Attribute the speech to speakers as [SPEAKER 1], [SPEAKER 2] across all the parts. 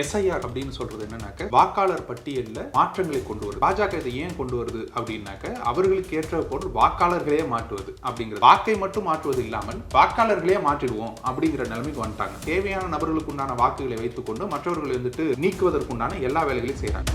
[SPEAKER 1] SIR அப்படின்னு சொல்றது என்னன்னாக்க வாக்காளர் பட்டியலில் மாற்றங்களை கொண்டு வருது. பாஜக இதை ஏன் கொண்டு வருது அப்படின்னாக்க அவர்களுக்கு ஏற்ற போல் வாக்காளர்களே மாற்றுவது அப்படிங்கிறது வாக்கை மட்டும் மாற்றுவது இல்லாமல் வாக்காளர்களே மாற்றிடுவோம் அப்படிங்கிற நிலைமைக்கு வந்துட்டாங்க. தேவையான நபர்களுக்கு உண்டான வாக்குகளை வைத்துக்கொண்டு மற்றவர்களை வந்துட்டு நீக்குவதற்குண்டான எல்லா வேலைகளையும் செய்கிறாங்க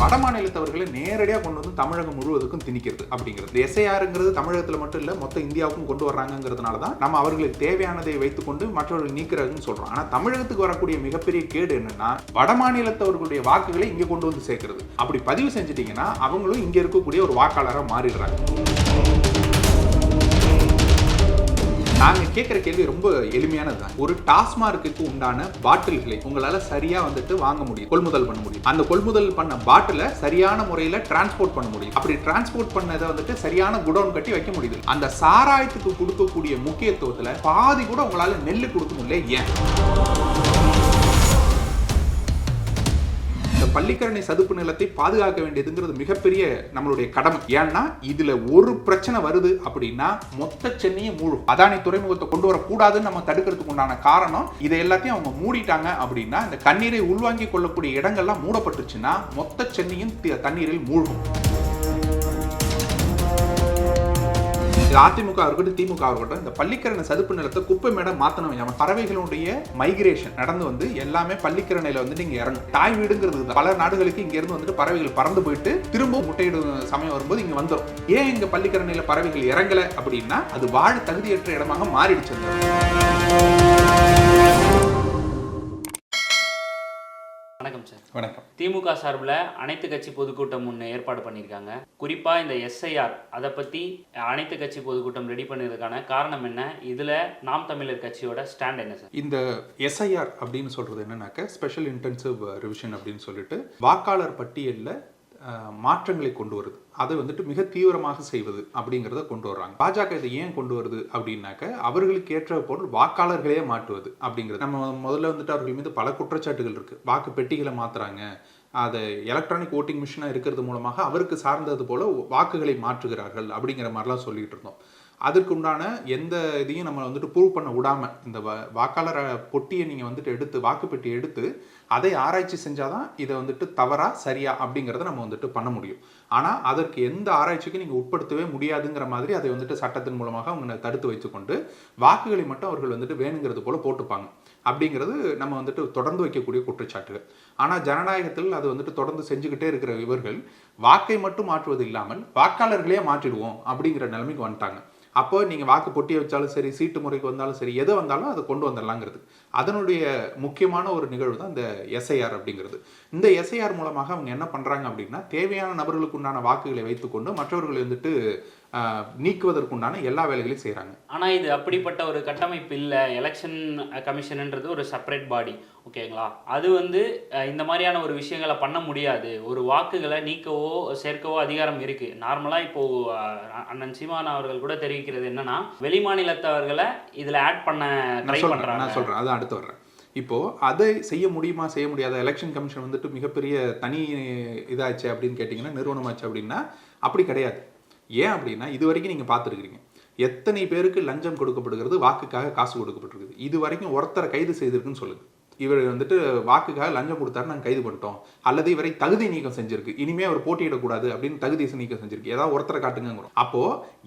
[SPEAKER 1] வட மாநிலத்தவர்களை நேரடியாக கொண்டு வந்து தமிழகம் முழுவதுக்கும் திணிக்கிறது அப்படிங்கிறது. எஸ்ஐஆருங்கிறது தமிழகத்தில் மட்டும் இல்லை மொத்த இந்தியாவுக்கும் கொண்டு வர்றாங்கிறதுனால தான் நம்ம அவர்களுக்கு தேவையானதை வைத்துக்கொண்டு மற்றவர்கள் நீக்கிறாங்கன்னு சொல்கிறோம் ஆனால் தமிழகத்துக்கு வரக்கூடிய மிகப்பெரிய கேடு என்னன்னா வட மாநிலத்தவர்களுடைய வாக்குகளை இங்கே கொண்டு வந்து சேர்க்கிறது. அப்படி பதிவு செஞ்சிட்டீங்கன்னா அவங்களும் இங்கே இருக்கக்கூடிய ஒரு வாக்காளராக மாறிடுறாங்க. நாங்க கேட்குற கேள்வி ரொம்ப எளிமையானது தான் ஒரு டாஸ்மார்க்கு உண்டான பாட்டில்களை உங்களால சரியா வந்துட்டு வாங்க முடியும் கொள்முதல் பண்ண முடியும். அந்த கொள்முதல் பண்ண பாட்டில சரியான முறையில டிரான்ஸ்போர்ட் பண்ண முடியும். அப்படி டிரான்ஸ்போர்ட் பண்ணதை வந்துட்டு சரியான குடோன் கட்டி வைக்க முடியுது. அந்த சாராயத்துக்கு கொடுக்கக்கூடிய முக்கியத்துவத்துல பாதி கூட உங்களால நெல் கொடுக்க முடியல ஏன்? பள்ளிக்கரணை சதுப்பு நிலத்தை பாதுகாக்க வேண்டியதுங்கிறது மிகப்பெரிய நம்மளுடைய கடமை. ஏன்னா இதுல ஒரு பிரச்சனை வருது அப்படின்னா மொத்த சென்னையை மூழும் அதானி துறைமுகத்தை கொண்டு வரக்கூடாதுன்னு நம்ம தடுக்கிறதுக்கு உண்டான காரணம் இதை எல்லாத்தையும் அவங்க மூடிட்டாங்க அப்படின்னா இந்த கண்ணீரை உள்வாங்கி கொள்ளக்கூடிய இடங்கள்லாம் மூடப்பட்டுச்சுன்னா மொத்த சென்னையும் தி- தண்ணீரில் மூழ்கும். இது அதிமுக இருக்கட்டும் திமுக இருக்கட்டும் இந்த பள்ளிக்கரணை சதுப்பு நிலத்தை குப்பை மேடம் மாத்தணும். நம்ம பறவைகளுடைய மைக்ரேஷன் நடந்து வந்து எல்லாமே பள்ளிக்கரணையில வந்து நீங்க இறங்கும். தாய் வீடுங்கிறது பல நாடுகளுக்கு இங்க இருந்து வந்துட்டு பறவைகள் பறந்து போயிட்டு திரும்ப முட்டையிடும் சமயம் வரும்போது இங்க வந்துடும் ஏன் இங்க பள்ளிக்கரணையில பறவைகள் இறங்கல அப்படின்னா அது வாழ தகுதியற்ற இடமாக மாறிடுச்சு
[SPEAKER 2] வணக்கம் சார்.
[SPEAKER 1] வணக்கம்.
[SPEAKER 2] திமுக சார்பில் அனைத்து கட்சி பொதுக்கூட்டம் ஒன்று ஏற்பாடு பண்ணியிருக்காங்க. குறிப்பாக இந்த எஸ்ஐஆர் அதை பற்றி அனைத்து கட்சி பொதுக்கூட்டம் ரெடி பண்ணதுக்கான காரணம் என்ன? இதில் நாம் தமிழர் கட்சியோட ஸ்டாண்ட் என்ன சார்?
[SPEAKER 1] இந்த எஸ்ஐஆர் அப்படின்னு சொல்றது என்னன்னாக்க ஸ்பெஷல் இன்டென்சிவ் ரிவிஷன் அப்படின்னு சொல்லிட்டு வாக்காளர் பட்டியலில் மாற்றங்களை கொண்டு வருது. அதை வந்துட்டு மிக தீவிரமாக செய்வது அப்படிங்கிறத கொண்டு வர்றாங்க. பாஜக இதை ஏன் கொண்டு வருது அப்படின்னாக்க அவர்களுக்கு ஏற்ற பொருள் வாக்காளர்களே மாற்றுவது அப்படிங்கிறது. நம்ம முதல்ல வந்துட்டு அவர்கள் மீது பல குற்றச்சாட்டுகள் இருக்கு. வாக்கு பெட்டிகளை மாத்துறாங்க. அதை எலக்ட்ரானிக் ஓட்டிங் மிஷினாக இருக்கிறது மூலமாக அவருக்கு சார்ந்தது போல வாக்குகளை மாற்றுகிறார்கள் அப்படிங்கிற மாதிரிலாம் சொல்லிட்டு இருந்தோம். அதற்கு உண்டான எந்த இதையும் நம்ம வந்துட்டு ப்ரூவ் பண்ண விடாம இந்த வா- வாக்காளர் பொட்டியை நீங்கள் வந்துட்டு எடுத்து வாக்குப்பெட்டி எடுத்து அதை ஆராய்ச்சி செஞ்சாதான் இதை வந்துட்டு தவறா சரியா அப்படிங்கிறத நம்ம வந்துட்டு பண்ண முடியும். ஆனால் அதற்கு எந்த ஆராய்ச்சிக்கும் நீங்கள் உட்படுத்தவே முடியாதுங்கிற மாதிரி அதை வந்துட்டு சட்டத்தின் மூலமாக அவங்க தடுத்து வைத்துக்கொண்டு வாக்குகளை மட்டும் அவர்கள் வந்துட்டு வேணுங்கிறது போல போட்டுப்பாங்க. அப்படிங்கிறது நம்ம வந்துட்டு தொடர்ந்து வைக்கக்கூடிய குற்றச்சாட்டுகள். ஆனால் ஜனநாயகத்தில் அது வந்துட்டு தொடர்ந்து செஞ்சுக்கிட்டே இருக்கிற இவர்கள் வாக்கை மட்டும் மாற்றுவது இல்லாமல் வாக்காளர்களே மாற்றிடுவோம் அப்படிங்கிற நிலைமைக்கு வந்துட்டாங்க. அப்போ நீங்கள் வாக்கு பொட்டியை வச்சாலும் சரி சீட்டு முறைக்கு வந்தாலும் சரி எது வந்தாலும் அதை கொண்டு வந்துடலாங்கிறது. அதனுடைய முக்கியமான ஒரு நிகழ்வு தான் இந்த எஸ்ஐஆர் அப்படிங்கிறது. இந்த எஸ்ஐஆர் மூலமாக அவங்க என்ன பண்ணுறாங்க அப்படின்னா தேவையான நபர்களுக்கு உண்டான வாக்குகளை வைத்துக்கொண்டு மற்றவர்களை வந்துட்டு நீக்குவதற்குண்டான எல்லா வேலைகளையும் செய்றாங்க.
[SPEAKER 2] ஆனால் இது அப்படிப்பட்ட ஒரு கட்டமைப்பு இல்லை. எலெக்ஷன் கமிஷன்ன்றது ஒரு செப்பரேட் பாடி ஓகேங்களா அது வந்து இந்த மாதிரியான ஒரு விஷயங்களை பண்ண முடியாது. ஒரு வாக்குகளை நீக்கவோ சேர்க்கவோ அதிகாரம் இருக்கு. நார்மலாக இப்போ அஹ், அண்ணன் சீமான் அவர்கள் கூட தெரிவிக்கிறது என்னன்னா வெளிமாநிலத்தவர்களை இதில் ஆட் பண்ண ட்ரை பண்றாங்க.
[SPEAKER 1] நான் சொல்றேன். அதான் அடுத்து வர்றேன். இப்போ அதை செய்ய முடியுமா செய்ய முடியாத? எலெக்ஷன் கமிஷன் வந்துட்டு மிகப்பெரிய தனி இதாச்சு அப்படின்னு கேட்டிங்கன்னா நிறுவனமாச்சு அப்படின்னா அப்படி கிடையாது. ஏன் அப்படின்னா இது வரைக்கும் நீங்கள் பார்த்துருக்கீங்க எத்தனை பேருக்கு லஞ்சம் கொடுக்கப்படுகிறது வாக்குக்காக காசு கொடுக்கப்பட்டிருக்குது. இது வரைக்கும் ஒருத்தரை கைது செய்திருக்குன்னு சொல்லுங்கள் இவர் வந்துட்டு வாக்குக்காக லஞ்சம் கொடுத்தாரு நாங்கள் கைது பண்ணிட்டோம். அல்லது இவரை தகுதி நீக்கம் செஞ்சிருக்கு. இனிமே அவர் போட்டியிடக்கூடாது அப்படின்னு தகுதி நீக்கம் செஞ்சிருக்கு. ஏதாவது ஒருத்தரை காட்டுங்கிறோம் அப்போ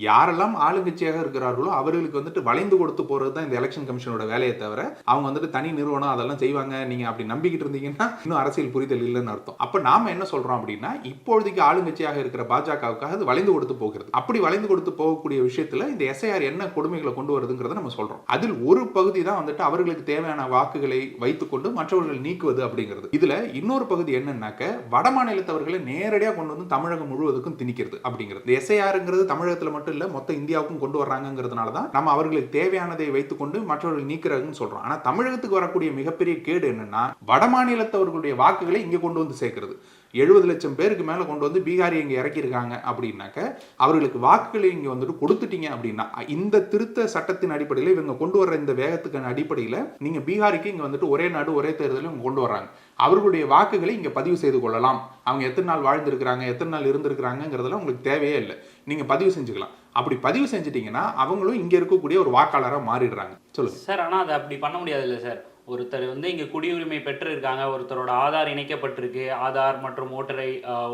[SPEAKER 1] யாரெல்லாம் ஆளுங்கட்சியாக இருக்கிறார்களோ அவர்களுக்கு வந்துட்டு வளைந்து கொடுத்து போறது தான் இந்த எலெக்ஷன் கமிஷனோட வேலையை தவிர அவங்க வந்துட்டு தனி நிறுவனம் அதெல்லாம் செய்வாங்க. நீங்க அப்படி நம்பிக்கிட்டு இருந்தீங்கன்னா இன்னும் அரசியல் புரிதல் இல்லைன்னு அர்த்தம். அப்ப நாம என்ன சொல்றோம் அப்படின்னா இப்பொழுதைக்கு ஆளுங்கட்சியாக இருக்கிற பாஜகவுக்காக அது வளைந்து கொடுத்து போகிறது. அப்படி வளைந்து கொடுத்து போகக்கூடிய விஷயத்துல இந்த எஸ்ஐஆர் என்ன கொடுமைகளை கொண்டு வருதுங்கிறத நம்ம சொல்றோம். அதில் ஒரு பகுதி தான் வந்துட்டு அவர்களுக்கு தேவையான வாக்குகளை வைத்து எடுத்துக்கொண்டு மற்றவர்கள் நீக்குவது அப்படிங்கிறது. இதுல இன்னொரு பகுதி என்னன்னாக்க வட மாநிலத்தவர்களை நேரடியாக கொண்டு வந்து தமிழகம் முழுவதுக்கும் திணிக்கிறது அப்படிங்கிறது. எஸ்ஐஆருங்கிறது தமிழகத்துல மட்டும் இல்ல மொத்த இந்தியாவுக்கும் கொண்டு வர்றாங்கிறதுனால தான் நம்ம அவர்களுக்கு தேவையானதை வைத்துக்கொண்டு மற்றவர்கள் நீக்கிறாங்கன்னு சொல்றோம். ஆனா தமிழகத்துக்கு வரக்கூடிய மிகப்பெரிய கேடு என்னன்னா வட மாநிலத்தவர்களுடைய வாக்குகளை இங்க கொண்டு வந்து சேர்க்கிறது. எழுபது லட்சம் பேருக்கு மேலே கொண்டு வந்து பீகாரி இங்கே இறக்கியிருக்காங்க அப்படின்னாக்க அவர்களுக்கு வாக்குகளை இங்கே வந்துட்டு கொடுத்துட்டீங்க அப்படின்னா இந்த திருத்த சட்டத்தின் அடிப்படையில் இவங்க கொண்டு வர்ற இந்த வேகத்துக்கான அடிப்படையில் நீங்கள் பீகாருக்கு இங்கே வந்துட்டு ஒரே நாடு ஒரே தேர்தலில் இவங்க கொண்டு வர்றாங்க. அவர்களுடைய வாக்குகளை இங்கே பதிவு செய்து கொள்ளலாம். அவங்க எத்தனை நாள் வாழ்ந்திருக்கிறாங்க எத்தனை நாள் இருந்திருக்கிறாங்கிறதுலாம் உங்களுக்கு தேவையே இல்லை. நீங்கள் பதிவு செஞ்சுக்கலாம். அப்படி பதிவு செஞ்சிட்டிங்கன்னா அவங்களும் இங்கே இருக்கக்கூடிய ஒரு வாக்காளராக மாறிடுறாங்க. சொல்லுங்கள்
[SPEAKER 2] சார் ஆனால் அதை அப்படி பண்ண முடியாது இல்லை சார். ஒருத்தர் வந்து இங்கே குடியுரிமை பெற்றிருக்காங்க ஒருத்தரோட ஆதார் இணைக்கப்பட்டிருக்கு ஆதார் மற்றும் ஓட்டர் ஐ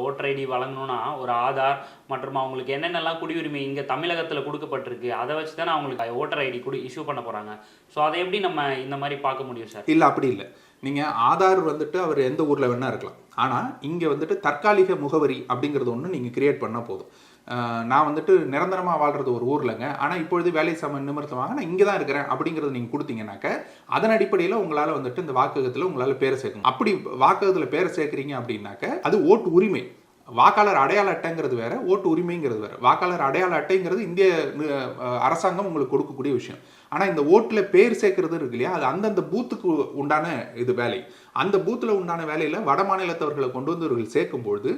[SPEAKER 2] ஓட்டர் ஐடி வழங்கணும்னா ஒரு ஆதார் மற்றும் அவங்களுக்கு என்னென்னலாம் குடியுரிமை இங்கே தமிழகத்தில் கொடுக்கப்பட்டிருக்கு அதை வச்சு தானே அவங்களுக்கு ஓட்டர் ஐடி கொடு இஷ்யூ பண்ண போகிறாங்க ஸோ அதை எப்படி நம்ம இந்த மாதிரி பார்க்க முடியும் சார்?
[SPEAKER 1] இல்லை அப்படி இல்லை. நீங்கள் ஆதார் வந்துட்டு அவர் எந்த ஊரில் வேணால் இருக்கலாம். ஆனால் இங்கே வந்துட்டு தற்காலிக முகவரி அப்படிங்கிறது ஒன்று நீங்கள் கிரியேட் பண்ணால் போதும். நான் வந்துட்டு நிரந்தரமாக வாழ்கிறது ஒரு ஊர்லங்க. ஆனால் இப்பொழுது வேலை சம நிமித்தமாக நான் இங்கே தான் இருக்கிறேன் அப்படிங்கிறத நீங்கள் கொடுத்தீங்கன்னாக்க அதன் அடிப்படையில் உங்களால் வந்துட்டு இந்த வாக்ககத்தில் உங்களால் பேரை சேர்க்கணும் அப்படி வாக்ககத்தில் பேரை சேர்க்குறீங்க அப்படின்னாக்க அது ஓட்டு உரிமை. வாக்காளர் அடையாள அட்டைங்கிறது வேற ஓட்டு உரிமைங்கிறது வேற. வாக்காளர் அடையாள அட்டைங்கிறது இந்திய அரசாங்கம் உங்களுக்கு கொடுக்கக்கூடிய விஷயம். ஆனால் இந்த ஓட்டில் பேர் சேர்க்கறது இருக்கு இல்லையா அது அந்தந்த பூத்துக்கு உண்டான இது வேலை. அந்த பூத்தில் உண்டான வேலையில் வட மாநிலத்தவர்களை கொண்டு வந்து இவர்கள் சேர்க்கும்பொழுது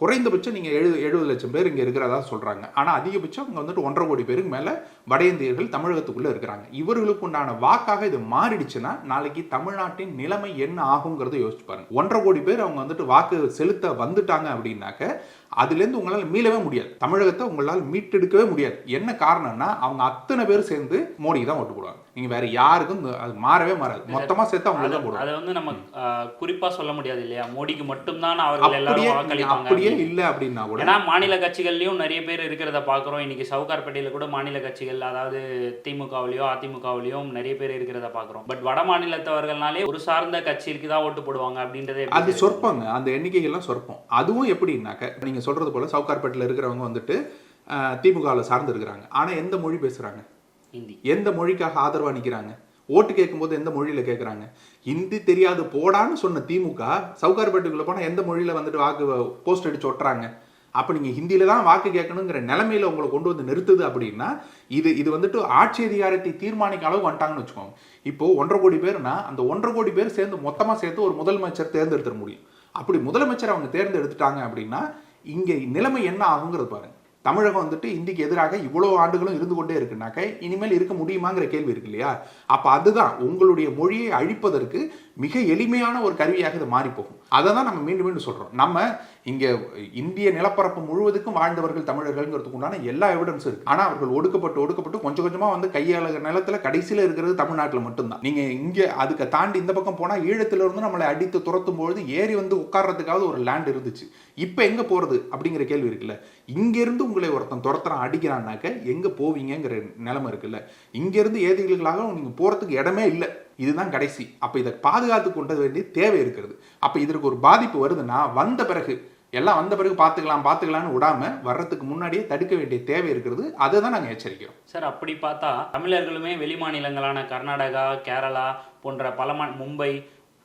[SPEAKER 1] குறைந்தபட்சம் நீங்கள் எழு எழுபது லட்சம் பேர் இங்கே இருக்கிறதா சொல்கிறாங்க ஆனால் அதிகபட்சம் அங்கே வந்துட்டு ஒன்றரை கோடி பேருக்கு மேலே வட இந்தியர்கள் தமிழகத்துக்குள்ளே இருக்கிறாங்க. இவர்களுக்கு உண்டான வாக்காக இது மாறிடுச்சுன்னா நாளைக்கு தமிழ்நாட்டின் நிலைமை என்ன ஆகுங்கிறத யோசிச்சு பாருங்க. ஒன்றரை கோடி பேர் அவங்க வந்துட்டு வாக்கு செலுத்த வந்துட்டாங்க அப்படின்னாக்க அதுலேருந்து உங்களால் மீளவே முடியாது. தமிழகத்தை உங்களால் மீட்டெடுக்கவே முடியாது. என்ன காரணம்னா அவங்க அத்தனை பேர் சேர்ந்து மோடிக்கு தான் ஓட்டு போடுவாங்க. நீங்க வேற யாருக்கும் அது மாறவே மாறாது. மொத்தமா சேர்த்து அவங்க தான் போடுவாங்க.
[SPEAKER 2] அதை வந்து நம்ம குறிப்பா சொல்ல முடியாது இல்லையா? மோடிக்கு மட்டும்தான் அவர்கள் எல்லாரும்
[SPEAKER 1] அப்படியே. இல்லை அப்படின்னா கூட
[SPEAKER 2] ஏன்னா மாநில கட்சிகள்லயும் நிறைய பேர் இருக்கிறத பாக்குறோம் இன்னைக்கு சவுகார்பேட்டையில கூட மாநில கட்சிகள் அதாவது திமுகவிலயோ அதிமுகவிலயும் நிறைய பேர் இருக்கிறத பாக்குறோம் பட் வட மாநிலத்தவர்கள்னாலே ஒரு சார்ந்த கட்சிக்கு தான் ஓட்டு போடுவாங்க அப்படின்றதே
[SPEAKER 1] அது? சொற்பங்க. அந்த எண்ணிக்கைகள்லாம் சொற்பம். அதுவும் எப்படின்னாக்க நீங்க சொல்றது போல சவுகார்பேட்டில் இருக்கிறவங்க வந்துட்டு திமுகவில் சார்ந்து இருக்கிறாங்க ஆனா எந்த மொழி பேசுறாங்க?
[SPEAKER 2] ஹிந்தி.
[SPEAKER 1] எந்த மொழிக்காக ஆதரவா நிக்கிறாங்க? ஓட்டு கேட்கும்போது எந்த மொழியில கேட்குறாங்க? ஹிந்தி தெரியாது போடான்னு சொன்ன திமுக சவுகார்பேட்டுக்குள்ள போனா எந்த மொழியில வந்துட்டு வாக்கு போஸ்ட் அடிச்சு ஒட்டுறாங்க? அப்ப நீங்க ஹிந்தியில தான் வாக்கு கேட்கணுங்கிற நிலைமையில உங்களை கொண்டு வந்து நிறுத்துது அப்படின்னா இது இது வந்துட்டு ஆட்சி அதிகாரத்தை தீர்மானிக்க அளவு வந்துட்டாங்கன்னு வச்சுக்கோங்க. இப்போ ஒன்றரை கோடி பேர்னா அந்த ஒன்றரை கோடி பேர் சேர்ந்து மொத்தமா சேர்த்து ஒரு முதலமைச்சர் தேர்ந்தெடுத்துட முடியும். அப்படி முதலமைச்சர் அவங்க தேர்ந்தெடுத்துட்டாங்க அப்படின்னா இங்கே நிலைமை என்ன ஆகுங்கிறது பாருங்க. தமிழகம் வந்துட்டு இந்திக்கு எதிராக இவ்வளோ ஆண்டுகளும் இருந்து கொண்டே இருக்குனாக்க இனிமேல் இருக்க முடியுமாங்கிற கேள்வி இருக்கு இல்லையா? அப்போ அதுதான் உங்களுடைய மொழியை அழிப்பதற்கு மிக எளிமையான ஒரு கருவியாக இது மாறி போகும். அதை தான் நம்ம மீண்டும் மீண்டும் சொல்கிறோம் நம்ம இங்கே இந்திய நிலப்பரப்பு முழுவதுக்கும் வாழ்ந்தவர்கள் தமிழர்கள்ங்கிறதுக்கு உண்டான எல்லா எவிடன்ஸும் இருக்குது ஆனால் அவர்கள் ஒடுக்கப்பட்டு ஒடுக்கப்பட்டு கொஞ்சம் கொஞ்சமாக வந்து கையாளுகிற நிலத்தில் கடைசியில் இருக்கிறது தமிழ்நாட்டில் மட்டும்தான். நீங்கள் இங்கே அதுக்கு தாண்டி இந்த பக்கம் போனால் ஈழத்திலிருந்து நம்மளை அடித்து துரத்தும் பொழுது ஏறி வந்து உட்கார்றதுக்காவது ஒரு லேண்ட் இருந்துச்சு. இப்போ எங்கே போகிறது அப்படிங்கிற கேள்வி இருக்குல்ல. இங்கேருந்து உங்களை ஒருத்தன் துரத்துறான் அடிக்கிறான்னாக்க எங்கே போவீங்கங்கிற நிலைமை இருக்குல்ல. இங்கேருந்து ஏதிகளுக்காக நீங்கள் போகிறதுக்கு இடமே இல்லை. இதுதான் கடைசி. அப்போ இதை பாதுகாத்து கொண்டு வேண்டிய தேவை இருக்கிறது. அப்போ இதற்கு ஒரு பாதிப்பு வருதுன்னா வந்த பிறகு எல்லாம் வந்த பிறகு பார்த்துக்கலாம் பார்த்துக்கலாம்னு விடாம வர்றதுக்கு முன்னாடியே தடுக்க வேண்டிய தேவை இருக்கிறது. அதை தான் நாங்கள் எச்சரிக்கிறோம்.
[SPEAKER 2] சார் அப்படி பார்த்தா தமிழர்களுமே வெளி மாநிலங்களான கர்நாடகா கேரளா போன்ற பல மும்பை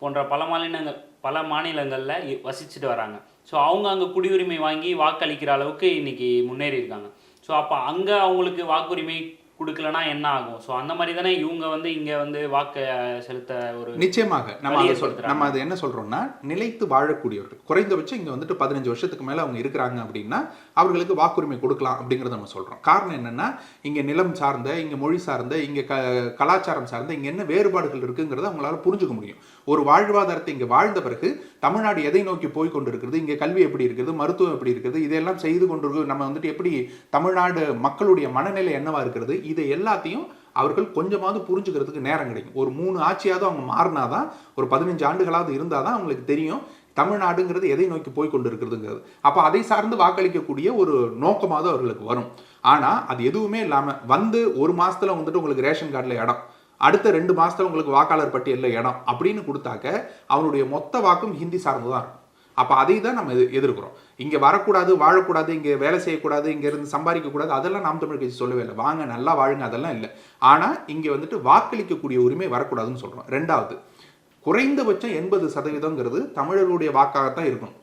[SPEAKER 2] போன்ற பல மாநிலங்கள் பல மாநிலங்களில் வசிச்சுட்டு வராங்க. ஸோ அவங்க அங்கே குடியுரிமை வாங்கி வாக்களிக்கிற அளவுக்கு இன்னைக்கு முன்னேறி இருக்காங்க ஸோ அப்போ அங்கே அவங்களுக்கு வாக்குரிமை கொடுக்கலனா என்ன ஆகும்? ஸோ அந்த மாதிரி தானே இவங்க வந்து இங்கே வந்து வாக்கு செலுத்த ஒரு
[SPEAKER 1] நிச்சயமாக. நம்ம அதை சொல். நம்ம அதை என்ன சொல்றோம்னா நிலைத்து வாழக்கூடியவர்கள். குறைந்தபட்சம் இங்க வந்துட்டு பதினஞ்சு வருஷத்துக்கு மேல அவங்க இருக்கிறாங்க அப்படின்னா அவர்களுக்கு வாக்குரிமை கொடுக்கலாம் அப்படிங்கறத நம்ம சொல்றோம். காரணம் என்னன்னா இங்க நிலம் சார்ந்த இங்க மொழி சார்ந்த இங்க க கலாச்சாரம் சார்ந்த இங்க என்ன வேறுபாடுகள் இருக்குங்கிறத அவங்களால புரிஞ்சுக்க முடியும். ஒரு வாழ்வாதாரத்தை இங்கே வாழ்ந்த பிறகு தமிழ்நாடு எதை நோக்கி போய் கொண்டிருக்கிறது இங்கே கல்வி எப்படி இருக்குது மருத்துவம் எப்படி இருக்குது இதெல்லாம் செய்து கொண்டிருக்கு நம்ம வந்துட்டு எப்படி தமிழ்நாடு மக்களுடைய மனநிலை என்னவா இருக்கிறது இதை எல்லாத்தையும் அவர்கள் கொஞ்சமாவது புரிஞ்சுக்கிறதுக்கு நேரம் கிடைக்கும். ஒரு மூணு ஆட்சியாவது அவங்க மாறினாதான் ஒரு பதினஞ்சு ஆண்டுகளாவது இருந்தாதான் அவங்களுக்கு தெரியும் தமிழ்நாடுங்கிறது எதை நோக்கி போய் கொண்டிருக்கிறதுங்கிறது. அப்போ அதை சார்ந்து வாக்களிக்கக்கூடிய ஒரு நோக்கமாவது அவர்களுக்கு வரும். ஆனால் அது எதுவுமே இல்லாமல் வந்து ஒரு மாதத்தில் வந்துட்டு உங்களுக்கு ரேஷன் கார்டில் இடம். அடுத்த ரெண்டு மாதத்தில் உங்களுக்கு வாக்காளர் பட்டியலில் இடம் அப்படின்னு கொடுத்தாக்க அவனுடைய மொத்த வாக்கும் ஹிந்தி சார்ந்து தான் இருக்கும் அப்போ அதை தான் நம்ம எதிர்க்கிறோம். இங்கே வரக்கூடாது வாழக்கூடாது இங்கே வேலை செய்யக்கூடாது இங்கே இருந்து சம்பாதிக்கக்கூடாது அதெல்லாம் நாம் தமிழ் கட்சி சொல்லவே இல்லை. வாங்க நல்லா வாழுங்க அதெல்லாம் இல்லை. ஆனால் இங்கே வந்துட்டு வாக்களிக்கக்கூடிய உரிமை வரக்கூடாதுன்னு சொல்கிறோம் ரெண்டாவது குறைந்தபட்சம் எண்பது சதவீதங்கிறது தமிழர்களுடைய வாக்காகத்தான் இருக்கணும்.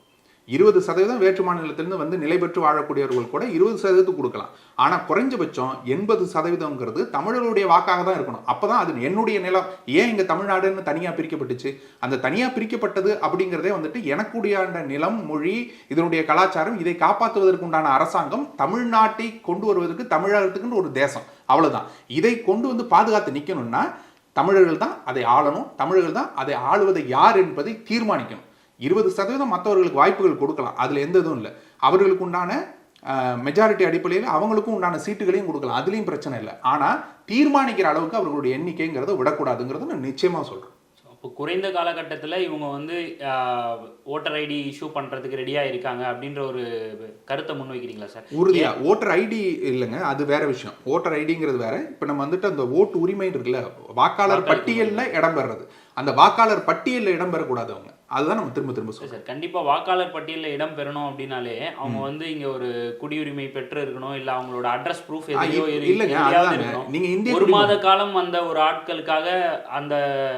[SPEAKER 1] இருபது சதவீதம் வேற்று மாநிலத்திலிருந்து வந்து நிலை பெற்று வாழக்கூடியவர்கள் கூட இருபது சதவீதத்துக்கு கொடுக்கலாம். ஆனால் குறைஞ்சபட்சம் எண்பது சதவீதங்கிறது தமிழர்களுடைய வாக்காக தான் இருக்கணும். அப்போ தான் அது என்னுடைய நிலம். ஏன் இங்கே தமிழ்நாடுன்னு தனியாக பிரிக்கப்பட்டுச்சு? அந்த தனியாக பிரிக்கப்பட்டது அப்படிங்கிறதே வந்துட்டு எனக்குடைய நிலம் மொழி இதனுடைய கலாச்சாரம் இதை காப்பாற்றுவதற்கு உண்டான அரசாங்கம் தமிழ்நாட்டை கொண்டு வருவதற்கு தமிழகத்துக்குன்னு ஒரு தேசம். அவ்வளோதான் இதை கொண்டு வந்து பாதுகாத்து நிற்கணும்னா தமிழர்கள் தான் அதை ஆளணும். தமிழர்கள் தான் அதை ஆளுவதை யார் என்பதை தீர்மானிக்கணும். இருபது சதவீதம் மற்றவர்களுக்கு வாய்ப்புகள் கொடுக்கலாம். அதுல எந்த இதுவும் இல்லை. அவர்களுக்கு உண்டான மெஜாரிட்டி அடிப்படையில் அவங்களுக்கும் உண்டான சீட்டுகளையும் கொடுக்கலாம். அதுலேயும் பிரச்சனை இல்லை. ஆனால் தீர்மானிக்கிற அளவுக்கு அவர்களுடைய எண்ணிக்கைங்கிறத விடக்கூடாதுங்கிறத நான் நிச்சயமாக சொல்கிறேன்
[SPEAKER 2] அப்போ குறைந்த காலகட்டத்தில் இவங்க வந்து ஓட்டர் ஐடி இஷ்யூ பண்ணுறதுக்கு ரெடியாக இருக்காங்க அப்படின்ற ஒரு கருத்தை முன்வைக்கிறீங்களா சார்
[SPEAKER 1] உறுதியா. ஓட்டர் ஐடி இல்லைங்க. அது வேற விஷயம். ஓட்டர் ஐடிங்கிறது வேற. இப்போ நம்ம வந்துட்டு அந்த ஓட்டு உரிமை இருக்குல்ல வாக்காளர் பட்டியல்ல இடம்பெறது அந்த வாக்காளர் பட்டியல்ல இடம்பெறக்கூடாது அவங்க. அதுதான் நம்ம திரும்ப திரும்ப
[SPEAKER 2] சரி
[SPEAKER 1] சொல்றோம்.
[SPEAKER 2] சார் கண்டிப்பா வாக்காளர் பட்டியலில் இடம் பெறணும் அப்படின்னாலே அவங்க வந்து இங்க ஒரு குடியுரிமை பெற்று இருக்கணும் இல்ல அவங்களோட அட்ரஸ் ப்ரூஃப் எதையோ. இருக்கணும்.
[SPEAKER 1] நீங்க இந்திய
[SPEAKER 2] ஒரு. மாத காலம் அந்த ஒரு ஆட்களுக்காக அந்த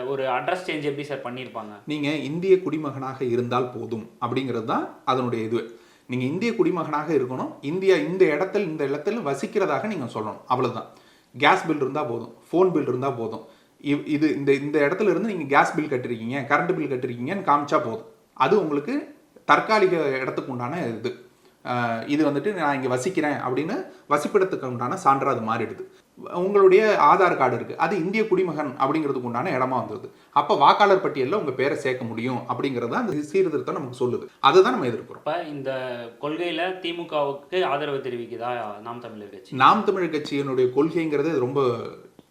[SPEAKER 2] ஒரு அட்ரஸ் சேஞ்ச் எப்படி சார் பண்ணியிருப்பாங்க?
[SPEAKER 1] நீங்க இந்திய குடிமகனாக இருந்தால் போதும் அப்படிங்கிறது தான் அதனுடைய இது. நீங்க இந்திய குடிமகனாக இருக்கணும். இந்தியா இந்த இடத்துல இந்த இடத்துல வசிக்கிறதாக நீங்க சொல்லணும். அவ்வளவுதான். கேஸ் பில் இருந்தா போதும். ஃபோன் பில் இருந்தா போதும். இது இந்த இந்த இடத்துல இருந்து நீங்க கேஸ் பில் கட்டிருக்கீங்க கரண்ட் பில் கட்டிருக்கீங்கன்னு காமிச்சா போதும். அது உங்களுக்கு தற்காலிக இடத்துக்கு உண்டான இது. இது வந்துட்டு நான் இங்கே வசிக்கிறேன் அப்படின்னு வசிப்பிடத்துக்கு உண்டான சான்றா அது மாறிடுது. உங்களுடைய ஆதார் கார்டு இருக்கு. அது இந்திய குடிமகன் அப்படிங்கிறதுக்கு உண்டான இடமா வந்தது. அப்போ வாக்காளர் பட்டியலில் உங்க பேரை சேர்க்க முடியும் அப்படிங்கிறது அந்த சீர்திருத்தம் நமக்கு சொல்லுது. அதுதான் நம்ம எதிர்க்கிறோம்.
[SPEAKER 2] இப்ப இந்த கொள்கையில திமுகவுக்கு ஆதரவு தெரிவிக்குதா நாம் தமிழர் கட்சி?
[SPEAKER 1] நாம் தமிழர் கட்சியினுடைய கொள்கைங்கிறது ரொம்ப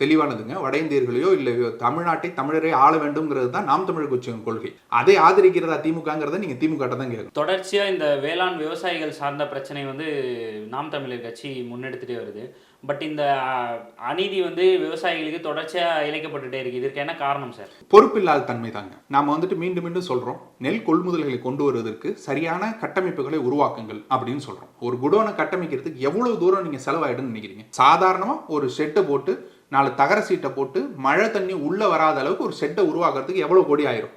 [SPEAKER 1] தெளிவானதுங்க. வட இந்தியர்களையோ இல்லை தமிழ்நாட்டை தமிழரை ஆள வேண்டும்ங்கிறது தான் நாம் தமிழர் கட்சியின் கொள்கை. அதை ஆதரிக்கிறதா திமுகங்கிறத நீங்க திமுக தான் கேட்கணும்
[SPEAKER 2] தொடர்ச்சியா இந்த வேளாண் விவசாயிகள் சார்ந்த பிரச்சனை வந்து நாம் தமிழர் கட்சி முன்னெடுத்துட்டே வருது. பட் இந்த அநீதி வந்து விவசாயிகளுக்கு தொடர்ச்சியா இழைக்கப்பட்டுட்டே இருக்கு. இதற்கு என்ன காரணம் சார்?
[SPEAKER 1] பொறுப்பில்லாத தன்மை தாங்க. நாம வந்துட்டு மீண்டும் மீண்டும் சொல்றோம். நெல் கொள்முதல்களை கொண்டு வருவதற்கு சரியான கட்டமைப்புகளை உருவாக்குங்கள் அப்படின்னு சொல்றோம். ஒரு குடோனை கட்டமைக்கிறதுக்கு எவ்வளவு தூரம் நீங்க செலவாயிடுன்னு நினைக்கிறீங்க? சாதாரணமா ஒரு ஷெட்டை போட்டு நாலு தகர சீட்டை போட்டு மழை தண்ணி உள்ளே வராத அளவுக்கு ஒரு செட்டை உருவாக்குறதுக்கு எவ்வளோ கோடி ஆயிரும்?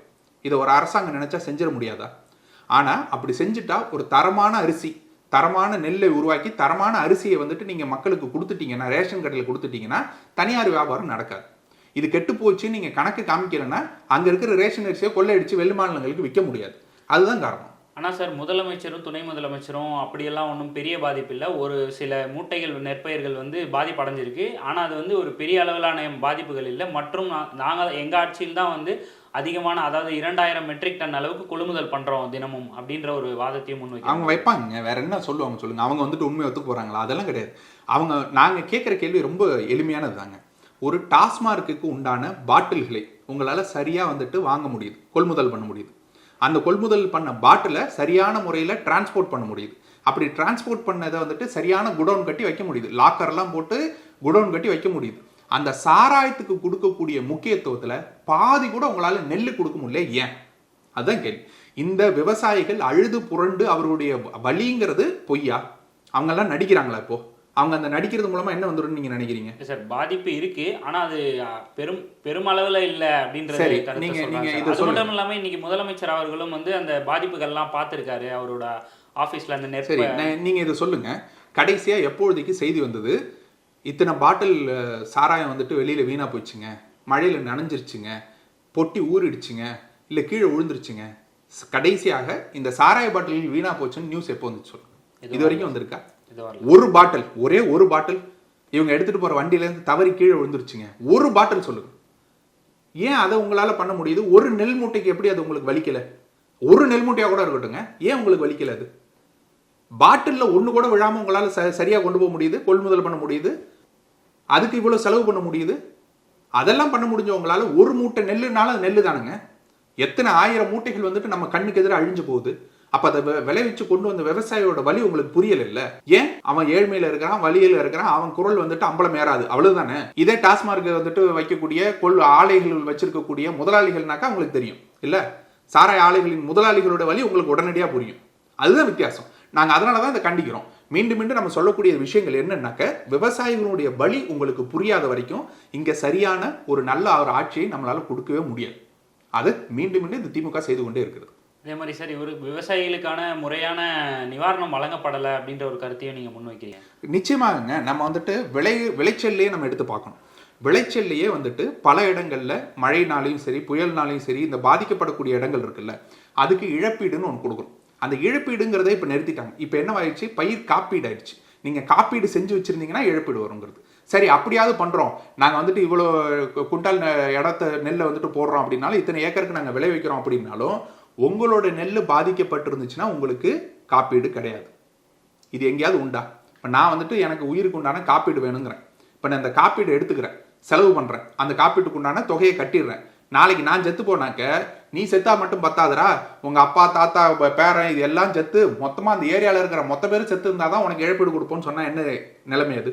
[SPEAKER 1] இதை ஒரு அரசாங்கம் நினச்சா செஞ்சிட முடியாதா? ஆனால் அப்படி செஞ்சுட்டா ஒரு தரமான அரிசி தரமான நெல்லை உருவாக்கி தரமான அரிசியை வந்துட்டு நீங்கள் மக்களுக்கு கொடுத்துட்டீங்கன்னா ரேஷன் கடையில் கொடுத்துட்டீங்கன்னா தனியார் வியாபாரம் நடக்காது. இது கெட்டு போச்சு நீங்கள் கணக்கு காமிக்கிறேன்னா அங்கே இருக்கிற ரேஷன் அரிசியை கொள்ளையடிச்சு வெளி மாநிலங்களுக்கு விற்க முடியாது. அதுதான் காரணம்.
[SPEAKER 2] ஆனால் சார் முதலமைச்சரும் துணை முதலமைச்சரும் அப்படியெல்லாம் ஒன்றும் பெரிய பாதிப்பு இல்லை ஒரு சில மூட்டைகள் நெற்பயிர்கள் வந்து பாதிப்பு அடைஞ்சிருக்கு ஆனால் அது வந்து ஒரு பெரிய அளவிலான பாதிப்புகள் இல்லை. மற்றும் நாங்கள் எங்கள் ஆட்சியில் தான் வந்து அதிகமான அதாவது இரண்டாயிரம் மெட்ரிக் டன் அளவுக்கு கொள்முதல் பண்றோம் தினமும் அப்படின்ற ஒரு வாதத்தையும்
[SPEAKER 1] அவங்க வைப்பாங்க வேற என்ன சொல்லுவாங்க சொல்லுங்க. அவங்க வந்துட்டு உண்மை ஒத்துக்க போறாங்களா? அதெல்லாம் கிடையாது. அவங்க நாங்க கேட்குற கேள்வி ரொம்ப எளிமையானது தாங்க. ஒரு டாஸ்மார்க்குக்கு உண்டான பாட்டில்களை உங்களால சரியா வந்துட்டு வாங்க முடியுது கொள்முதல் பண்ண முடியுது. அந்த கொள்முதல் பண்ண பாட்டிலை சரியான முறையில் டிரான்ஸ்போர்ட் பண்ண முடியுது. அப்படி டிரான்ஸ்போர்ட் பண்ணதை வந்துட்டு சரியான குடோன் கட்டி வைக்க முடியுது. லாக்கர்லாம் போட்டு குடோன் கட்டி வைக்க முடியுது. அந்த சாராயத்துக்கு கொடுக்கக்கூடிய முக்கியத்துவத்தில் பாதி கூட உங்களால் நெல் கொடுக்க முடியல. ஏன்? அதுதான் கேள்வி. இந்த விவசாயிகள் அழுது புரண்டு அவருடைய வலிங்கிறது பொய்யா? அவங்கெல்லாம் நடிக்கிறாங்களா இப்போது அவங்க அந்த நடிக்கிறது மூலமா என்ன வந்துடும் நீங்க நினைக்கிறீங்க?
[SPEAKER 2] சார் பாதிப்பு இருக்கு. ஆனா அது பெரும் பெருமளவுல இல்ல அப்படின்றது
[SPEAKER 1] சரி, நீங்க- நீங்க
[SPEAKER 2] சார்.
[SPEAKER 1] இதை.
[SPEAKER 2] மட்டும் இல்லாம இன்னைக்கு முதலமைச்சர் அவர்களும் வந்து அந்த பாதிப்புகள்லாம் பார்த்திருக்காரு. அவரோட ஆபீஸ்ல அந்த
[SPEAKER 1] சரி
[SPEAKER 2] நெற்ப
[SPEAKER 1] நான் நீங்க இதை சொல்லுங்க. கடைசியா எப்பொழுதைக்கு செய்தி வந்தது? இத்தனை பாட்டில் சாராயம் வந்துட்டு வெளியில வீணா போச்சுங்க மழையில நனைஞ்சிருச்சுங்க. பொட்டி ஊறிடுச்சுங்க. இல்ல கீழே விழுந்துருச்சுங்க. கடைசியாக இந்த சாராய பாட்டில் வீணா போச்சுன்னு நியூஸ் எப்போ வந்துச்சு சொல்லுங்க. இது வரைக்கும் வந்திருக்கா? ஒரு பாட்டில் ஒரே ஒரு பாட்டில் இவங்க எடுத்துட்டு போற வண்டியிலேருந்து தவறி கீழே விழுந்துருச்சுங்க. ஒரு பாட்டில் சொல்லுங்க. ஏன் அதை உங்களால பண்ண முடியுது? ஒரு நெல் மூட்டைக்கு எப்படி அது உங்களுக்கு வலிக்கல? ஒரு நெல் மூட்டையா கூட இருக்கட்டுங்க ஏன் உங்களுக்கு வலிக்கல அது? பாட்டில்ல ஒன்று கூட விழாம உங்களால ச- சரியா கொண்டு போக முடியுது? கொள்முதல் பண்ண முடியுது? அதுக்கு இவ்வளவு செலவு பண்ண முடியுது? அதெல்லாம் பண்ண முடிஞ்சவங்களால ஒரு மூட்டை நெல்லுனால அது நெல்லு தானுங்க எத்தனை ஆயிரம் மூட்டைகள் வந்துட்டு நம்ம கண்ணுக்கு எதிராக அழிஞ்சு போகுது? அப்ப அதை விளைவிச்சு கொண்டு வந்த விவசாயியோட வலி உங்களுக்கு புரியல இல்ல ஏன்? அவன் ஏழ்மையில இருக்கிறான் வழியில இருக்கிறான் அவன் குரல் வந்துட்டு அம்பலம் ஏறாது. அவ்வளவுதானே? இதே டாஸ்மார்க் வந்துட்டு வைக்கக்கூடிய கொள் ஆலைகள் வச்சிருக்கக்கூடிய முதலாளிகள்னாக்கா உங்களுக்கு தெரியும். இல்ல? சாராய ஆலைகளின் முதலாளிகளோட வலி உங்களுக்கு உடனடியா புரியும். அதுதான் வித்தியாசம். நாங்க அதனால தான் இதை கண்டிக்கிறோம். மீண்டும் மீண்டும் நம்ம சொல்லக்கூடிய விஷயங்கள் என்னன்னாக்க விவசாயிகளுடைய வழி உங்களுக்கு புரியாத வரைக்கும் இங்க சரியான ஒரு நல்ல ஒரு ஆட்சியை நம்மளால கொடுக்கவே முடியாது. அது மீண்டும் மீண்டும் இந்த திமுக செய்து கொண்டே இருக்கிறது.
[SPEAKER 2] அதே மாதிரி சார் இவரு விவசாயிகளுக்கான முறையான நிவாரணம் வழங்கப்படலை அப்படின்ற ஒரு கருத்தையும் நீங்கள் முன்வைக்கிறீங்க.
[SPEAKER 1] நிச்சயமாகங்க. நம்ம வந்துட்டு விளை விளைச்சல்லையே நம்ம எடுத்து பார்க்கணும். விளைச்சல்லையே வந்துட்டு பல இடங்களில் மழைனாலையும் சரி புயல்னாலையும் சரி இந்த பாதிக்கப்படக்கூடிய இடங்கள் இருக்குல்ல அதுக்கு இழப்பீடுன்னு ஒன்று கொடுக்குறோம் அந்த இழப்பீடுங்கிறதை இப்போ நிறுத்திட்டாங்க. இப்போ என்ன ஆயிடுச்சு? பயிர் காப்பீடு ஆயிடுச்சு. நீங்கள் காப்பீடு செஞ்சு வச்சுருந்தீங்கன்னா இழப்பீடு வருங்கிறது. சரி அப்படியாவது பண்ணுறோம் நாங்கள் வந்துட்டு இவ்வளோ கு- குண்டால் இடத்த நெல்லை வந்துட்டு போடுறோம் அப்படின்னாலும் இத்தனை ஏக்கருக்கு நாங்கள் விளைவிக்கிறோம் அப்படின்னாலும் உங்களோட நெல் பாதிக்கப்பட்டிருந்துச்சுன்னா உங்களுக்கு காப்பீடு கிடையாது. இது எங்கேயாவது உண்டா? இப்போ நான் வந்துட்டு எனக்கு உயிருக்கு உண்டான காப்பீடு வேணுங்கிறேன். இப்போ நான் இந்த காப்பீடு எடுத்துக்கிறேன். செலவு பண்ணுறேன் அந்த காப்பீட்டுக்கு உண்டான தொகையை கட்டிடுறேன். நாளைக்கு நான் செத்து போனாக்க நீ செத்தா மட்டும் பத்தாதரா உங்க அப்பா தாத்தா பேரன் இது எல்லாம் செத்து மொத்தமா அந்த ஏரியாவில் இருக்கிற மொத்த பேரும் செத்து இருந்தால் தான் உனக்கு இழப்பீடு கொடுப்போம்னு சொன்னா என்ன நிலைமை அது?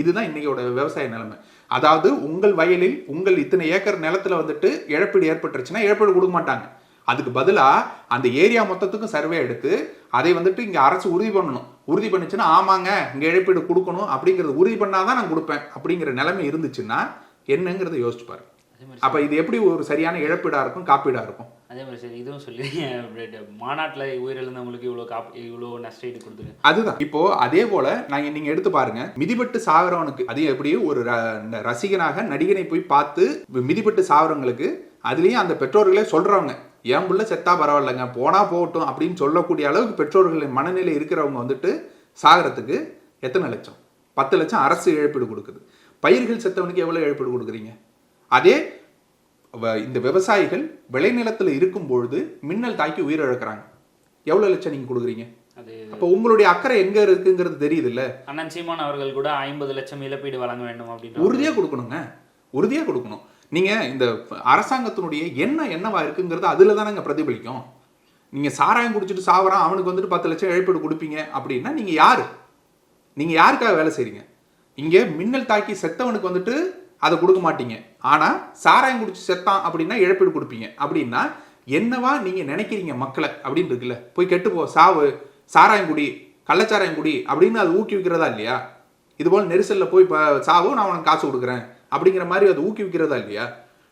[SPEAKER 1] இதுதான் இன்றைக்கோட விவசாய நிலைமை. அதாவது உங்கள் வயலில் உங்கள் இத்தனை ஏக்கர் நிலத்துல வந்துட்டு இழப்பீடு ஏற்பட்டுருச்சுன்னா இழப்பீடு கொடுக்க மாட்டாங்க. அதுக்கு பதிலா அந்த ஏரியா மொத்தத்துக்கும் சர்வே எடுத்து அதை வந்துட்டு இங்க அரசு உறுதி பண்ணணும். உறுதி பண்ணுச்சுன்னா ஆமாங்க இங்க இழப்பீடு கொடுக்கணும் அப்படிங்கறது உறுதி பண்ணாதான் நான் கொடுப்பேன் அப்படிங்கிற நிலைமை இருந்துச்சுன்னா என்னங்கிறத யோசிச்சு பாரு.
[SPEAKER 2] அதே மாதிரி
[SPEAKER 1] அப்ப இது எப்படி ஒரு சரியான இழப்பீடா இருக்கும் காப்பீடா இருக்கும்?
[SPEAKER 2] அதே மாதிரி சார் இதுவும் சொல்லி மாநாட்டில் உயிரிழந்தவங்களுக்கு இவ்வளோ காப் இவ்வளோ நஷ்டஈடு கொடுத்துரு
[SPEAKER 1] அதுதான். இப்போ அதே போல நாங்க நீங்க எடுத்து பாருங்க. மிதிபட்டு சாவரவனுக்கு அது எப்படி ஒரு ரசிகனாக நடிகனை போய் பார்த்து மிதிபட்டு சாவரவங்களுக்கு அதுலயும் அந்த பெற்றோர்களே சொல்றவங்க. என் புள்ள செத்தா பரவாயில்லைங்க போனா போகட்டும் அப்படின்னு சொல்லக்கூடிய அளவுக்கு பெற்றோர்களின் மனநிலை இருக்கிறவங்க வந்துட்டு சாகறதுக்கு எத்தனை லட்சம்? பத்து லட்சம் அரசு இழப்பீடு கொடுக்குது. பயிர்கள் செத்தவனுக்கு எவ்வளவு இழப்பீடு கொடுக்குறீங்க? அதே இந்த விவசாயிகள் விளைநிலத்துல இருக்கும் பொழுது மின்னல் தாக்கி உயிரிழக்கிறாங்க எவ்வளவு லட்சம் நீங்க கொடுக்குறீங்க? அப்போ உங்களுடைய அக்கறை எங்க இருக்குங்கிறது தெரியுது இல்ல
[SPEAKER 2] அண்ணன் சீமான் அவர்கள் கூட ஐம்பது லட்சம் இழப்பீடு வழங்க வேண்டும் அப்படின்ற
[SPEAKER 1] உறுதியா கொடுக்கணுங்க. உறுதியா கொடுக்கணும். நீங்கள் இந்த அரசாங்கத்தினுடைய என்ன என்னவா இருக்குங்கிறது அதில் தானேங்க பிரதிபலிக்கும். நீங்கள் சாராயம் குடிச்சிட்டு சாவறான் அவனுக்கு வந்துட்டு பத்து லட்சம் இழப்பீடு கொடுப்பீங்க அப்படின்னா நீங்கள் யார்? நீங்கள் யாருக்காக வேலை செய்கிறீங்க இங்கே மின்னல் தாக்கி செத்தவனுக்கு வந்துட்டு அதை கொடுக்க மாட்டீங்க. ஆனால் சாராயம் குடிச்சு செத்தான் அப்படின்னா இழப்பீடு கொடுப்பீங்க. அப்படின்னா என்னவா நீங்கள் நினைக்கிறீங்க மக்களை அப்படின்னு இருக்குல்ல? போய் கெட்டு போ சாவு சாராயம் குடி கள்ளச்சாராயம் குடி அப்படின்னு அது ஊக்குவிக்கிறதா இல்லையா? இது நெரிசலில் போய் இப்போ சாவு நான் உனக்கு காசு கொடுக்குறேன். அப்படிங்கிற மாதிரி அது ஊக்குவிக்கிறதா இல்லையா?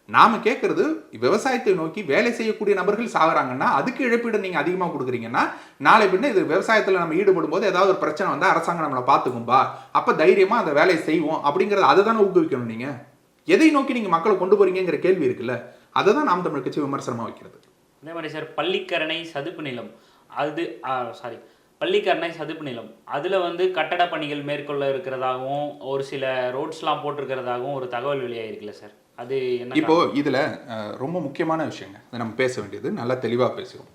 [SPEAKER 1] நாம கேட்கறது விவசாயத்தை நோக்கி வேலை செய்யக்கூடிய நபர்கள் சாகுறாங்கன்னா அதுக்கு இழப்பீடு நீங்க அதிகமாக கொடுக்குறீங்கன்னா நாளை பின்ன இது விவசாயத்தில் நம்ம ஈடுபடும் போது ஏதாவது ஒரு பிரச்சனை வந்தால் அரசாங்கம் நம்மளை பார்த்துக்கும்பா. அப்போ தைரியமா அந்த வேலையை செய்வோம் அப்படிங்கிறத அதை தானே ஊக்குவிக்கணும் நீங்க? எதை நோக்கி நீங்க மக்களை கொண்டு போறீங்கிற கேள்வி இருக்குல்ல அதை தான் நாம் தமிழ் கட்சி விமர்சனமாக வைக்கிறது.
[SPEAKER 2] அதே மாதிரி சார் பள்ளிக்கரணை சதுப்பு நிலம். அது சாரி பள்ளிக்கரணை சதுப்பு நிலம். அதில் வந்து கட்டட பணிகள் மேற்கொள்ள இருக்கிறதாகவும் ஒரு சில ரோட்ஸ்லாம் போட்டிருக்கிறதாகவும் ஒரு தகவல் வெளியாயிருக்குல்ல சார்? அது என்ன
[SPEAKER 1] இப்போ இதுல ரொம்ப முக்கியமான விஷயங்க. அதை நம்ம பேச வேண்டியது. நல்லா தெளிவா பேசுவோம்.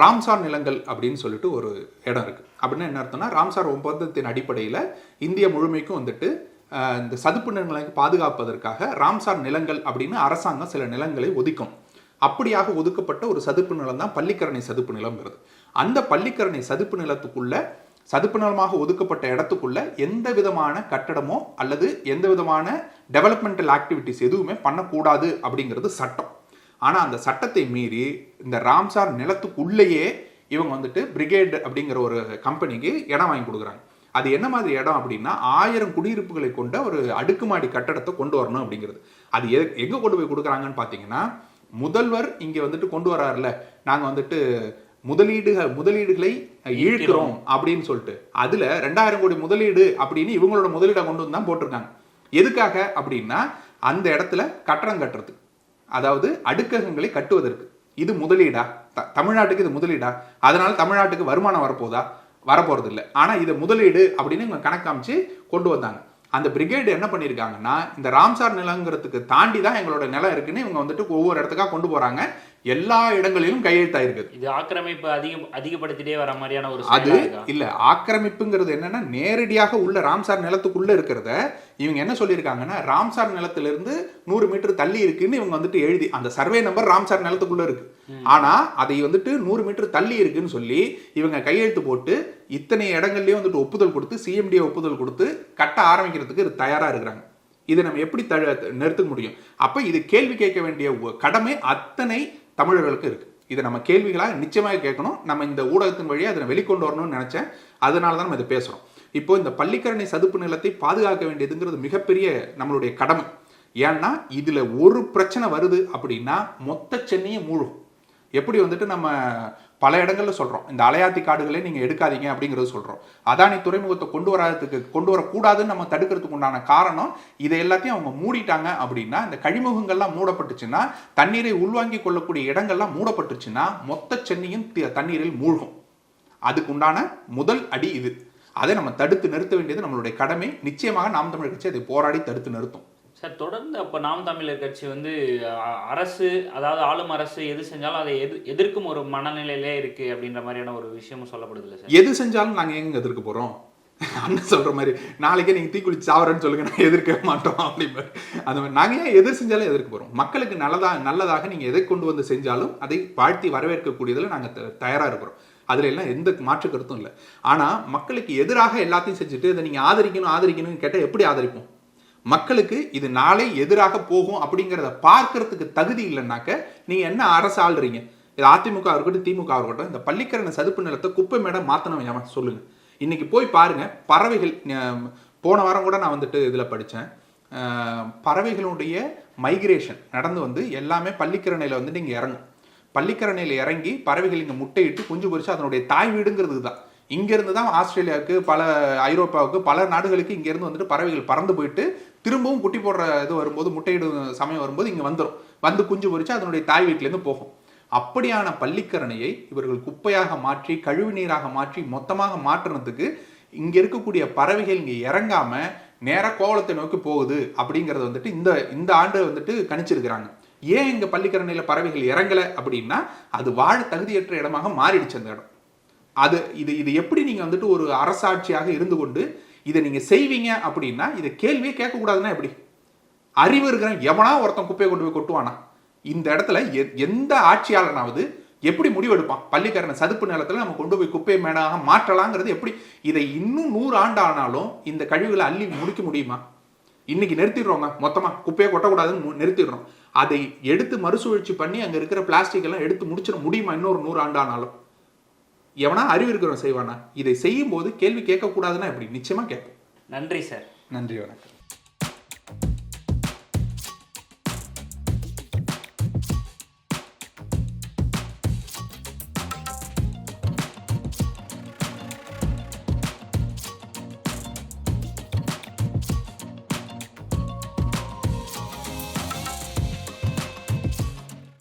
[SPEAKER 1] ராம்சார் நிலங்கள் அப்படின்னு சொல்லிட்டு ஒரு இடம் இருக்கு. அப்படின்னா என்ன அர்த்தம்னா ராம்சார் ஒப்பந்தத்தின் அடிப்படையில் இந்திய முழுமைக்கும் வந்துட்டு இந்த சதுப்பு நிலங்களை பாதுகாப்பதற்காக ராம்சார் நிலங்கள் அப்படின்னு அரசாங்கம் சில நிலங்களை ஒதுக்கும். அப்படியாக ஒதுக்கப்பட்ட ஒரு சதுப்பு நிலம் தான் பள்ளிக்கரணை சதுப்பு நிலம்ங்கிறது. அந்த பள்ளிக்கரணை சதுப்பு நிலத்துக்குள்ள சதுப்பு நிலமாக ஒதுக்கப்பட்ட இடத்துக்குள்ள எந்த விதமான கட்டடமோ அல்லது எந்த விதமான டெவலப்மெண்டல் ஆக்டிவிட்டிஸ் எதுவுமே பண்ணக்கூடாது அப்படிங்கிறது சட்டம். ஆனால் அந்த சட்டத்தை மீறி இந்த ராம்சார் நிலத்துக்குள்ளேயே இவங்க வந்துட்டு பிரிகேட் அப்படிங்கிற ஒரு கம்பெனிக்கு இடம் வாங்கி கொடுக்குறாங்க. அது என்ன மாதிரி இடம் அப்படின்னா ஆயிரம் குடியிருப்புகளை கொண்ட ஒரு அடுக்குமாடி கட்டடத்தை கொண்டு வரணும் அப்படிங்கிறது. அது எ- எங்கே கொண்டு போய் கொடுக்குறாங்கன்னு பார்த்தீங்கன்னா முதல்வர் இங்கே வந்துட்டு கொண்டு வராருல நாங்கள் வந்துட்டு முதலீடு முதலீடுகளை இழுக்கிறோம் அப்படின்னு சொல்லிட்டு. அதுல ரெண்டாயிரம் கோடி முதலீடு அப்படின்னு இவங்களோட முதலீடை கொண்டு வந்து தான் போட்டிருக்காங்க. எதுக்காக அப்படின்னா அந்த இடத்துல கட்டடம் கட்டுறதுக்கு அதாவது அடுக்ககங்களை கட்டுவதற்கு. இது முதலீடா? தமிழ்நாட்டுக்கு இது முதலீடா? அதனால தமிழ்நாட்டுக்கு வருமானம் வரப்போதா? வரப்போறது இல்லை ஆனா இது முதலீடு அப்படின்னு இவங்க கணக்கு காமிச்சு கொண்டு வந்தாங்க. அந்த பிரிகேடு என்ன பண்ணியிருக்காங்கன்னா இந்த ராம்சார் நிலங்கிறதுக்கு தாண்டி தான் எங்களோட நிலம் இருக்குன்னு இவங்க வந்துட்டு ஒவ்வொரு இடத்துக்கா கொண்டு போறாங்க. எல்லா இடங்களிலும் கையெழுத்தாயிருக்குது
[SPEAKER 2] இது ஆக்கிரமிப்பு அதிகம் அதிகப்படுத்திட்டே வர மாதிரியான ஒரு
[SPEAKER 1] அது? இல்ல ஆக்கிரமிப்புங்கிறது என்னன்னா நேரடியாக உள்ள ராம்சார் நிலத்துக்குள்ள இருக்கிறத இவங்க என்ன சொல்லியிருக்காங்கன்னா ராம்சார் நிலத்திலிருந்து நூறு மீட்டர் தள்ளி இருக்குன்னு இவங்க வந்துட்டு எழுதி அந்த சர்வே நம்பர் ராம்சார் நிலத்துக்குள்ள இருக்கு. ஆனா அதை வந்துட்டு நூறு மீட்டர் தள்ளி இருக்குன்னு சொல்லி இவங்க கையெழுத்து போட்டு இத்தனை இடங்கள்லயும் வந்துட்டு ஒப்புதல் கொடுத்து சிஎம்டிஏ ஒப்புதல் கொடுத்து கட்ட ஆரம்பிக்கிறதுக்கு தயாரா இருக்கிறாங்க. இதை நம்ம எப்படி த நிறுத்த முடியும்? அப்ப இது கேள்வி கேட்க வேண்டிய கடமை அத்தனை தமிழர்களுக்கு இருக்கு. இதை நம்ம கேள்விகளாக நிச்சயமாக கேட்கணும். நம்ம இந்த ஊடகத்தின் வழியாக அதனை வெளிக்கொண்டு வரணும்னு நினைச்சேன். அதனால தான் நம்ம இதை பேசுகிறோம் இப்போ இந்த பள்ளிக்கரணை சதுப்பு நிலத்தை பாதுகாக்க வேண்டியதுங்கிறது மிகப்பெரிய நம்மளுடைய கடமை. ஏன்னா இதில் ஒரு பிரச்சனை வருது அப்படின்னா மொத்த சென்னையும் மூழ்கும். எப்படி வந்துட்டு நம்ம பல இடங்களில் சொல்கிறோம் இந்த அலையாத்தி காடுகளை நீங்கள் எடுக்காதீங்க அப்படிங்கிறது சொல்கிறோம் அதானி துறைமுகத்தை கொண்டு வராததுக்கு கொண்டு வரக்கூடாதுன்னு நம்ம தடுக்கிறதுக்கு உண்டான காரணம் இதை எல்லாத்தையும் அவங்க மூடிட்டாங்க அப்படின்னா இந்த கழிமுகங்கள்லாம் மூடப்பட்டுச்சுன்னா தண்ணீரை உள்வாங்கி கொள்ளக்கூடிய இடங்கள்லாம் மூடப்பட்டுச்சுன்னா மொத்த சென்னையும் தண்ணீரில் மூழ்கும். அதுக்கு உண்டான முதல் அடி இது. அதை நம்ம தடுத்து நிறுத்த வேண்டியது நம்மளுடைய கடமை. நிச்சயமாக நாம் தமிழ் கட்சி அதை போராடி தடுத்து நிறுத்தும்.
[SPEAKER 2] சார் தொடர்ந்து அப்போ நாம் தமிழர் கட்சி வந்து அ- அரசு அதாவது ஆளும் அரசு எது செஞ்சாலும் அதை எது எதிர்க்கும் ஒரு மனநிலையிலே இருக்கு அப்படின்ற மாதிரியான ஒரு விஷயமும் சொல்லப்படுது இல்லை சார்?
[SPEAKER 1] எது செஞ்சாலும் நாங்கள் எங்க எதிர்க்க போகிறோம் அண்ணன் சொல்ற மாதிரி நாளைக்கே நீங்க தீக்குளிச்சு சாவரன்னு சொல்லுங்க நான் எதிர்க்க மாட்டோம் அப்படிம்பாரு அந்த மாதிரி நாங்க ஏன் எதிர் செஞ்சாலும் எதிர்க்க போறோம்? மக்களுக்கு நல்லதா நல்லதாக நீங்க எதை கொண்டு வந்து செஞ்சாலும் அதை வாழ்த்தி வரவேற்கக்கூடியதில் நாங்க த- தயாரா இருக்கிறோம். அதுல எல்லாம் எந்த மாற்று கருத்தும் இல்லை. ஆனா மக்களுக்கு எதிராக எல்லாத்தையும் செஞ்சுட்டு இதை நீங்க ஆதரிக்கணும் ஆதரிக்கணும்னு கேட்டா எப்படி ஆதரிப்போம்? மக்களுக்கு இது நாளை எதிராக போகும் அப்படிங்கிறத பார்க்கறதுக்கு தகுதி இல்லைனாக்க நீங்கள் என்ன அரசு ஆள்றீங்க? இது அதிமுக இருக்கட்டும் திமுக இருக்கட்டும் இந்த பள்ளிக்கரணை சதுப்பு நிலத்தை குப்பை மேடம் மாத்தணும் எவன் சொல்லுங்க. இன்னைக்கு போய் பாருங்க பறவைகள் போன வாரம் கூட நான் வந்துட்டு இதில் படித்தேன் பறவைகளுடைய மைக்ரேஷன் நடந்து வந்து எல்லாமே பள்ளிக்கரணையில் வந்துட்டு நீங்கள் இறங்கும். பள்ளிக்கரணையில் இறங்கி பறவைகள் இங்கே முட்டையிட்டு குஞ்சு பொறிச்சு அதனுடைய தாய் வீடுங்கிறது தான். இங்கேருந்து தான் ஆஸ்திரேலியாவுக்கு பல ஐரோப்பாவுக்கு பல நாடுகளுக்கு இங்கேருந்து வந்துட்டு பறவைகள் பறந்து போயிட்டு திரும்பவும் குட்டி போடுற இது வரும்போது முட்டையிடும் சமயம் வரும்போது இங்கே வந்துடும் வந்து குஞ்சு பொறிச்சு அதனுடைய தாய் வீட்டிலேருந்து போகும். அப்படியான பள்ளிக்கரணையை இவர்கள் குப்பையாக மாற்றி கழிவு நீராக மாற்றி மொத்தமாக மாற்றுறதுக்கு இங்கே இருக்கக்கூடிய பறவைகள் இங்கே இறங்காம நேர கோவலத்தை நோக்கி போகுது அப்படிங்கிறத வந்துட்டு இந்த இந்த ஆண்டு வந்துட்டு கணிச்சிருக்கிறாங்க. ஏன் இங்கே பள்ளிக்கரணையில் பறவைகள் இறங்கலை அப்படின்னா அது வாழ தகுதியற்ற இடமாக மாறிடுச்சு அந்த இடம். அது இது இது எப்படி நீங்கள் வந்துட்டு ஒரு அரசாட்சியாக இருந்து கொண்டு இதை நீங்கள் செய்வீங்க அப்படின்னா இதை கேள்வியே கேட்கக்கூடாதுன்னா எப்படி? அறிவு இருக்கிறவன் எவனா ஒருத்தன் குப்பையை கொண்டு போய் கொட்டுவானா? இந்த இடத்துல எ- எந்த ஆட்சியாளனாவது எப்படி முடிவெடுப்பான்? பள்ளிக்கரணை சதுப்பு நிலத்தில் நம்ம கொண்டு போய் குப்பை மேடாக மாற்றலாங்கிறது எப்படி? இதை இன்னும் நூறு ஆண்டு ஆனாலும் இந்த கழிவுகளை அள்ளி முடிக்க முடியுமா? இன்னைக்கு நிறுத்திடுறோங்க மொத்தமாக குப்பையை கொட்டக்கூடாதுன்னு நிறுத்திடுறோம். அதை எடுத்து மறுசுழற்சி பண்ணி அங்கே இருக்கிற பிளாஸ்டிக் எல்லாம் எடுத்து முடிச்சிட முடியுமா இன்னொரு நூறு ஆண்டு ஆனாலும்? எவனா அறிவு இருக்கிறவன் செய்வானா இதை செய்யும் போது கேள்வி கேட்கக்கூடாதுன்னா எப்படி? நிச்சயமா கேட்போம்.
[SPEAKER 2] நன்றி சார்.
[SPEAKER 1] நன்றி வணக்கம்.